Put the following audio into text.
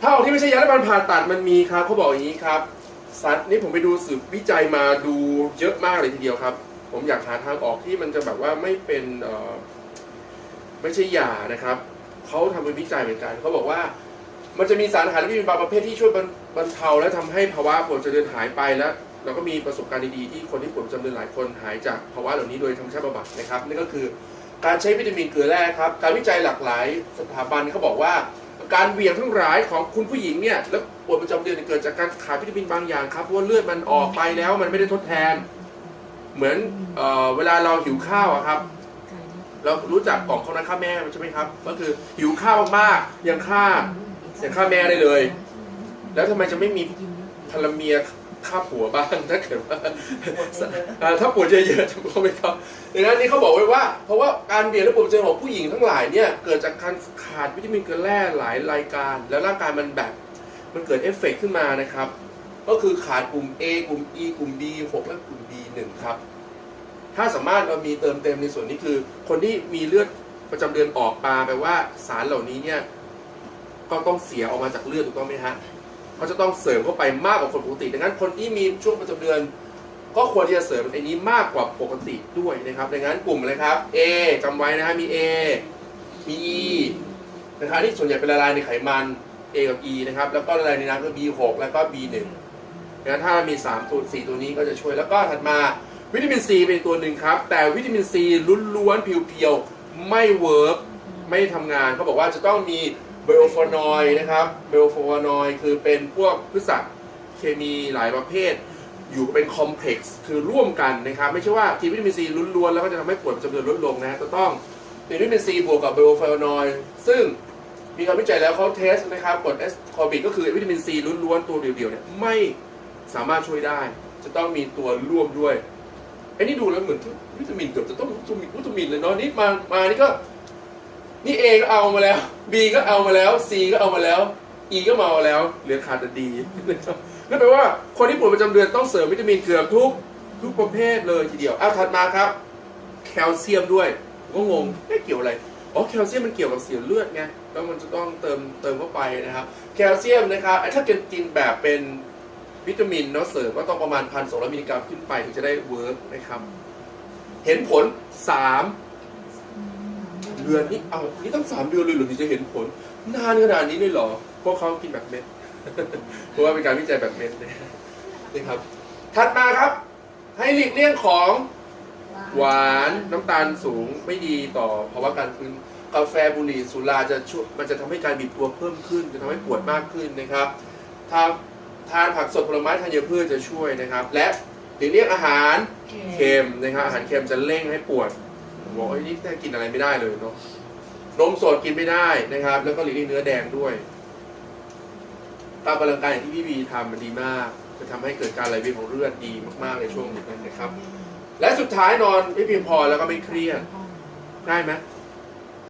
ถ้าออกที่ไม่ใช่ยาและการผ่าตัดมันมีครับเขาบอกอย่างนี้ครับสัตว์นี่ผมไปดูสืบวิจัยมาดูเยอะมากเลยทีเดียวครับ ผมอยากหาทางออกที่มันจะแบบว่าไม่เป็นไม่ใช่ยานะครับเขาทำเป็นวิจัยเหมือนกันเขาบอกว่ามันจะมีสารอาหารและวิตามินบางประเภทที่ช่วยบรรเทาและทำให้ภาวะปวดประจำเดือนหายไปแล้วเราก็มีประสบการณ์ดีๆที่คนที่ปวดจำเดือนหลายคนหายจากภาวะเหล่านี้โดยธรรมชาติบำบัดนะครับนั่นก็คือการใช้วิตามินเกลือแร่ครับ การวิจัยหลากหลายสถาบันเขาบอกว่า การเหวี่ยงทั้งหลายของคุณผู้หญิงเนี่ยแล้วปวดประจำเดือนเกิดจากการขาดวิตามินบางอย่างครับเพราะว่าเลือดมันออกไปแล้วมันไม่ได้ทดแทน เหมือนเอ่อเวลาเราหิวข้าวอะครับ เรารู้จักกล่องข้าวนะข้าแม่ใช่ไหมครับ ก็คือหิวข้าวมากๆยังฆ่ายังฆ่าแม่ได้เลย แล้วทำไมจะไม่มีภรรเมีย ฆ่าผัวบ้างถ้าเกิดว่าเอ่อถ้าปวดเยอะๆถูกต้องไหมครับดังนั้นนี่เขาบอกไว้ว่า เพราะว่าการเบียดและปวดประจำเดือนของผู้หญิงทั้งหลายเนี่ยเกิดจากการขาดวิตามินเกลือแร่หลายรายการ แล้วร่างกายมันแบบมันเกิดเอฟเฟกต์ขึ้นมานะครับ ก็คือขาดกลุ่ม A กลุ่ม E กลุ่ม B6 และกลุ่ม B1 ครับ ถ้าสามารถเรามีเติมเต็มในส่วนนี้คือ คนที่มีเลือดประจำเดือนออกมาแปลว่าสารเหล่านี้เนี่ยก็ต้องเสียออกมาจากเลือดถูกต้องไหมฮะ เขาจะต้องเสริมเข้าไปมากกว่าคนปกติ ดังนั้นคนที่มีช่วงประจำเดือน ก็ควรที่จะเสริมไอ้นี้มากกว่าปกติด้วยนะครับ ดังนั้นกลุ่มอะไรครับ A จำไว้นะฮะมี A มี E นะครับที่ส่วนใหญ่เป็นละลายในไขมัน A กับ E นะครับ แล้วก็ละลายในน้ำก็ B6 แล้วก็ B1 ดังนั้นถ้ามี 3 ตัว4ตัวนี้ก็จะช่วยแล้วก็ถัดมาวิตามินซีเป็นตัวหนึ่งครับ แต่วิตามินซีล้วนๆเพียวๆไม่เวิร์กไม่ทำงานเขาบอกว่าจะต้องมี เบลฟอนอยนะครับเบลฟอนอยคือเป็นพวกพืชสัตว์เคมีหลายประเภท อยู่เป็นคอมเพล็กซ์คือร่วมกันนะครับ ไม่ใช่ว่ากินวิตามินซีล้วนๆแล้วก็จะทำให้ปวดประจำเดือนลดลงนะจะต้องมีวิตามินซีบวกกับเบลฟอนอยซึ่งมีการวิจัยแล้วเขาเทสนะครับกดเอสคอบิกก็คือวิตามินซีล้วนๆตัวเดียวๆเนี่ยไม่สามารถช่วยได้ จะต้องมีตัวร่วมด้วยไอ้นี่ดูแล้วเหมือนวิตามินเกือบจะต้องวิตามินวิตามินเลยเนาะนี่มามานี่ก็ นี่ A ก็เอามาแล้ว B ก็เอามาแล้ว C ก็เอามาแล้ว E ก็มาเอาแล้วเหลือขาดแต่ D นะครับนั่นแปลว่าคนที่ปวดประจำเดือนต้องเสริมวิตามินเกือบทุกทุกประเภทเลยทีเดียวอ้าวถัดมาครับ แคลเซียมด้วยผมก็งงเอ๊ะเกี่ยวอะไรอ๋อแคลเซียมมันเกี่ยวกับเสียเลือดไงแล้วมันจะต้องเติมเติมเข้าไปนะครับ แคลเซียมนะครับไอ้ถ้าเกิดกินแบบเป็นวิตามินเนาะเสริมก็ต้องประมาณพันสองร้อยมิลลิกรัมขึ้นไปถึงจะได้เวิร์กนะครับ เห็นผลสาม ดือนนี่เอานี่ต้องสามเดือนเลยเหรือถึงจะเห็นผล นานขนาดนี้เลยเหรอพวกเขากินแบบเม็ด เพราะว่าเป็นการวิจัยแบบเม็ดนะนี่ครับ ถัดมาครับ ให้หลีกเลี่ยงของหวานน้ำตาลสูงไม่ดีต่อภาวะการฟื้นกาแฟบุหรี่สุราจะช่วยมันจะทำให้การบีบตัวเพิ่มขึ้น จะทำให้ปวดมากขึ้นนะครับทานทานผักสดผลไม้ธัญพืชจะช่วยนะครับ และหลีกเลี่ยงอาหารเค็มนะครับอาหารเค็มจะเร่งให้ปวดผม บอกไอ้ยนี่แค่กินอะไรไม่ได้เลยเนาะนมสดกินไม่ได้นะครับ แล้วก็หลีกเลี่ยงเนื้อแดงด้วยการออกกำลังกายอย่างที่พี่บีทำมันดีมาก จะทำให้เกิดการไหลเวียนของเลือดดีมากๆในช่วงนี้นะครับ และสุดท้ายนอนไม่เพียงพอแล้วก็ไม่เครียดง่ายไหม